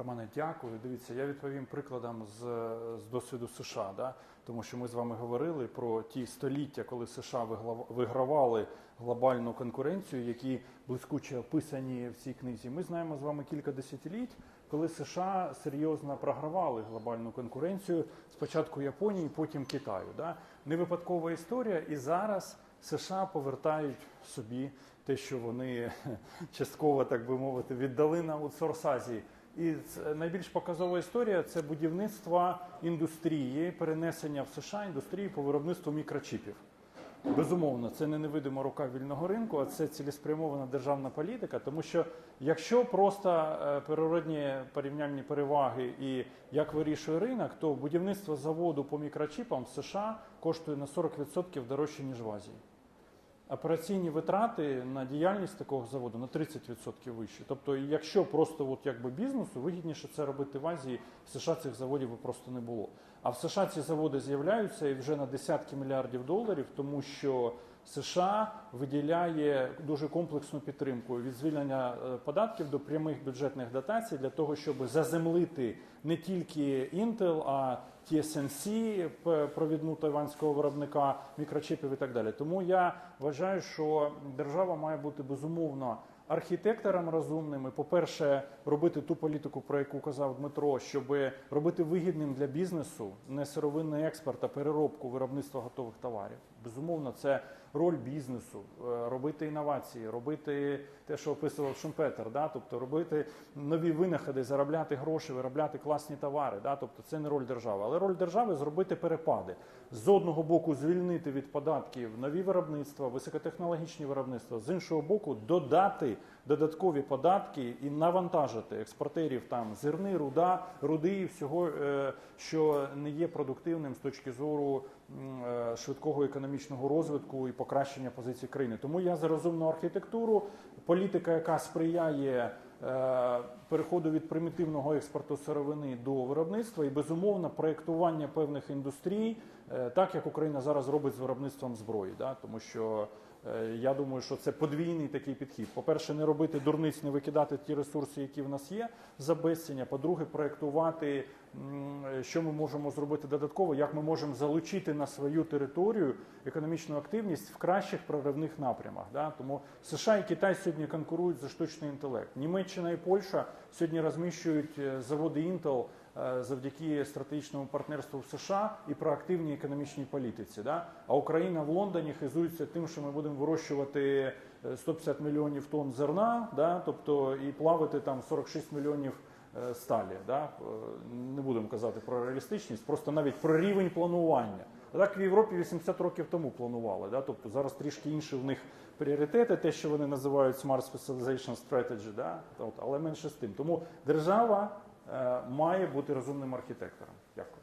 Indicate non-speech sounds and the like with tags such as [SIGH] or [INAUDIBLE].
Романе, дякую. Дивіться, я відповім прикладом з, з досвіду США, да? тому що ми з вами говорили про ті століття, коли США вигравали глобальну конкуренцію, які блискуче описані в цій книзі. Ми знаємо з вами кілька десятиліть, коли США серйозно програвали глобальну конкуренцію спочатку Японії, потім Китаю. Да? Не випадкова історія, і зараз США повертають собі те, що вони [LAUGHS] частково, так би мовити, віддали на аутсорс Азії. І найбільш показова історія це будівництво індустрії, перенесення в США індустрії по виробництву мікрочипів. Безумовно, це не невидима рука вільного ринку, а це цілеспрямована державна політика. Тому що якщо просто е, природні порівняльні переваги і як вирішує ринок, то будівництво заводу по мікрочипам в США коштує на 40% дорожче ніж в Азії. Операційні витрати на діяльність такого заводу на 30% вищі. Тобто, якщо просто от якби бізнесу вигідніше це робити в Азії, в США цих заводів просто не було. А в США ці заводи з'являються і вже на десятки мільярдів доларів, тому що США виділяє дуже комплексну підтримку від звільнення е, податків до прямих бюджетних дотацій для того, щоб заземлити не тільки Intel, а TSMC, провідну тайванського виробника мікрочипів і так далі. Тому я вважаю, що держава має бути безумовно архітектором розумним. По-перше, робити ту політику, про яку казав Дмитро, щоб робити вигідним для бізнесу не сировинний експорт, а переробку виробництва готових товарів. Безумовно, це роль бізнесу, е, робити інновації, робити те, що описував Шумпетер, да? тобто робити нові винаходи, заробляти гроші, виробляти класні товари. Да? Тобто це не роль держави. Але роль держави зробити перепади. З одного боку, звільнити від податків нові виробництва, високотехнологічні виробництва, з іншого боку, додати додаткові податки і навантажити експортерів там зерни, руда, руди і всього, е, що не є продуктивним з точки зору е, швидкого економічного розвитку і покращення позиції країни. Тому я за розумну архітектуру, політика, яка сприяє е, переходу від примітивного експорту сировини до виробництва і безумовно проєктування певних індустрій, е, так як Україна зараз робить з виробництвом зброї, да? тому що. Е, Я думаю, що це подвійний такий підхід. По-перше, не робити дурниць, не викидати ті ресурси, які в нас є за безціння. По-друге, проєктувати, що ми можемо зробити додатково, як ми можемо залучити на свою територію економічну активність в кращих проривних напрямах. Да? Тому США і Китай сьогодні конкурують за штучний інтелект. Німеччина і Польща сьогодні розміщують е, заводи Intel завдяки стратегічному партнерству в США і проактивній економічній політиці. Да? А Україна в Лондоні хизується тим, що ми будемо вирощувати е, 150 мільйонів тонн зерна, да? тобто і плавити там 46 мільйонів е, сталі. Да? Е, Не будемо казати про реалістичність, просто навіть про рівень планування. Так в Європі 80 років тому планували. Да? Тобто зараз трішки інші в них пріоритети, те, що вони називають Smart Specialization Strategy, да? От, але менше з тим. Тому держава е, має бути розумним архітектором. Дякую.